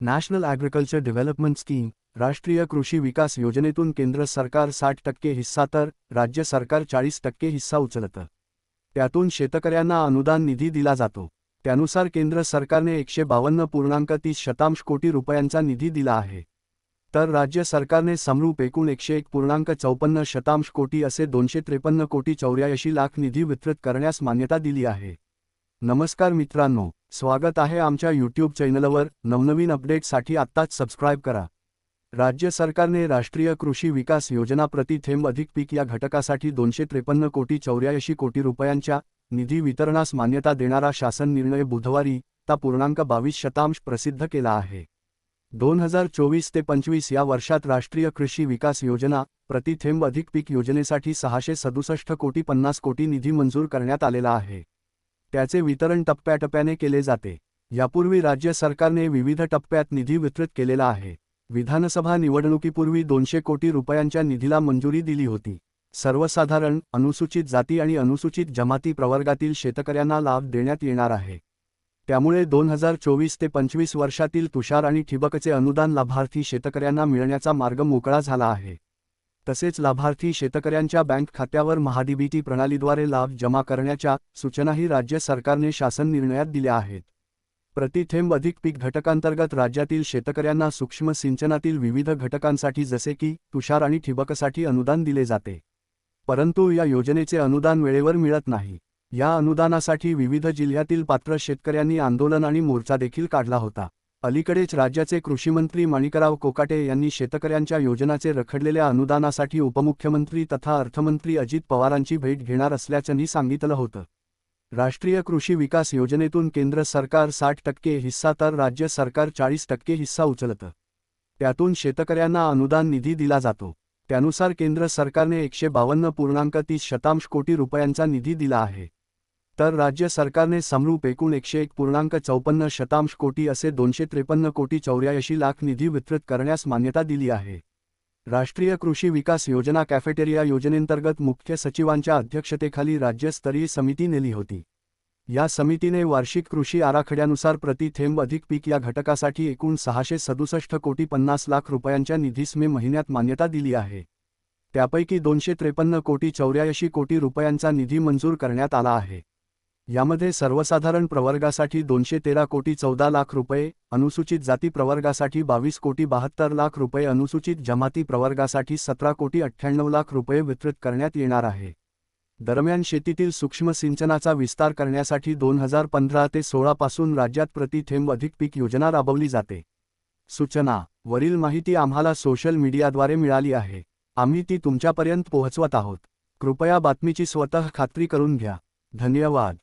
National agriculture development scheme राष्ट्रीय कृषी विकास योजनेतून केंद्र सरकार साठ टक्के हिस्सा तर राज्य सरकार चाळीस टक्के हिस्सा उचलतं. त्यातून शेतकऱ्यांना अनुदान निधी दिला जातो. त्यानुसार केंद्र सरकारने एकशे बावन्न पूर्णांक तीस शतांश कोटी रुपयांचा निधी दिला आहे. तर राज्य सरकारने समरूप एकूण एकशे एक पूर्णांक चौपन्न शतांश कोटी असे दोनशे त्रेपन्न कोटी चौऱ्याऐंशी लाख निधी वितरित करण्यास मान्यता दिली आहे. नमस्कार मित्रांनो स्वागत आहे आमच्या यूट्यूब चॅनलवर. नवनवीन अपडेटसाठी आत्ताच सबस्क्राईब करा. राज्य सरकारने राष्ट्रीय कृषी विकास योजना प्रति थेंब अधिक पीक या घटकासाठी दोनशे त्रेपन्न कोटी चौऱ्याऐंशी कोटी रुपयांच्या निधी वितरणास मान्यता देणारा शासन निर्णय बुधवारी ता पूर्णांक बावीस शतांश प्रसिद्ध केला आहे. दोन हजार चोवीस ते पंचवीस या वर्षात राष्ट्रीय कृषी विकास योजना प्रति थेंब अधिक पीक योजनेसाठी सहाशे सदुसष्ट कोटी पन्नास कोटी निधी मंजूर करण्यात आलेला आहे. त्याचे वितरण टप्प्याटप्प्याने केले जाते. यापूर्वी राज्य सरकारने विविध टप्प्यात निधी वितरित केलेला आहे. विधानसभा निवडणुकीपूर्वी दोनशे कोटी रुपयांच्या निधीला मंजुरी दिली होती. सर्वसाधारण अनुसूचित जाती आणि अनुसूचित जमाती प्रवर्गातील शेतकऱ्यांना लाभ देण्यात येणार आहे. त्यामुळे दोन हजार चोवीस ते पंचवीस वर्षातील तुषार आणि ठिबकचे अनुदान लाभार्थी शेतकऱ्यांना मिळण्याचा मार्ग मोकळा झाला आहे. तसेच लाभार्थी शेतकऱ्यांच्या बँक खात्यावर महाडीबीटी प्रणालीद्वारे लाभ जमा करण्याच्या सूचनाही राज्य सरकारने शासन निर्णयात दिल्या आहेत. प्रतिथेंब अधिक पीक घटकांतर्गत राज्यातील शेतकऱ्यांना सूक्ष्म सिंचनातील विविध घटकांसाठी जसे की तुषार आणि ठिबकसाठी अनुदान दिले जाते. परंतु या योजनेचे अनुदान वेळेवर मिळत नाही. या अनुदानासाठी विविध जिल्ह्यातील पात्र शेतकऱ्यांनी आंदोलन आणि मोर्चा देखील काढला होता. अलीकडेच राज्याचे कृषीमंत्री माणिकराव कोकाटे यांनी शेतकऱ्यांच्या योजनाचे रखडलेल्या अनुदानासाठी उपमुख्यमंत्री तथा अर्थमंत्री अजित पवारांची भेट घेणार असल्याचंही सांगितलं होतं. राष्ट्रीय कृषी विकास योजनेतून केंद्र सरकार साठ टक्के हिस्सा तर राज्य सरकार चाळीस टक्के हिस्सा उचलतं. त्यातून शेतकऱ्यांना अनुदान निधी दिला जातो. त्यानुसार केंद्र सरकारने एकशे बावन्न पूर्णांक तीस शतांश कोटी रुपयांचा निधी दिला आहे. तर राज्य सरकारने समरूप एकूण एकशे एक पूर्णांक चौपन्न शतांश कोटी असे दोनशे त्रेपन्न कोटी चौऱ्याऐंशी लाख निधी वितरित करण्यास मान्यता दिली आहे. राष्ट्रीय कृषी विकास योजना कॅफेटेरिया योजनेंतर्गत मुख्य सचिवांच्या अध्यक्षतेखाली राज्यस्तरीय समिती नेली होती. या समितीने वार्षिक कृषी आराखड्यानुसार प्रति थेंब अधिक पीक या घटकासाठी एकूण सहाशे सदुसष्ट कोटी पन्नास लाख रुपयांच्या निधीस मे महिन्यात मान्यता दिली आहे. त्यापैकी दोनशे त्रेपन्न कोटी चौऱ्याऐंशी कोटी रुपयांचा निधी मंजूर करण्यात आला आहे. यामध्ये सर्वसाधारण प्रवर्गासाठी दोनशे तेरा कोटी चौदा लाख रुपये अनुसूचित जाती प्रवर्गासाठी बावीस कोटी बहात्तर लाख रुपये अनुसूचित जमाती प्रवर्गासाठी सतरा कोटी अठ्ठ्याण्णव लाख रुपये वितरित करण्यात येणार आहे. दरम्यान शेतीतील सूक्ष्म सिंचनाचा विस्तार करण्यासाठी दोन हजार पंधरा ते सोळा पासून राज्यात प्रति थेंब अधिक पीक योजना राबवली जाते. सूचना. वरील माहिती आम्हाला सोशल मीडियाद्वारे मिळाली आहे. आम्ही ती तुमच्यापर्यंत पोहोचवत आहोत. कृपया बातमीची स्वतः खात्री करून घ्या. धन्यवाद.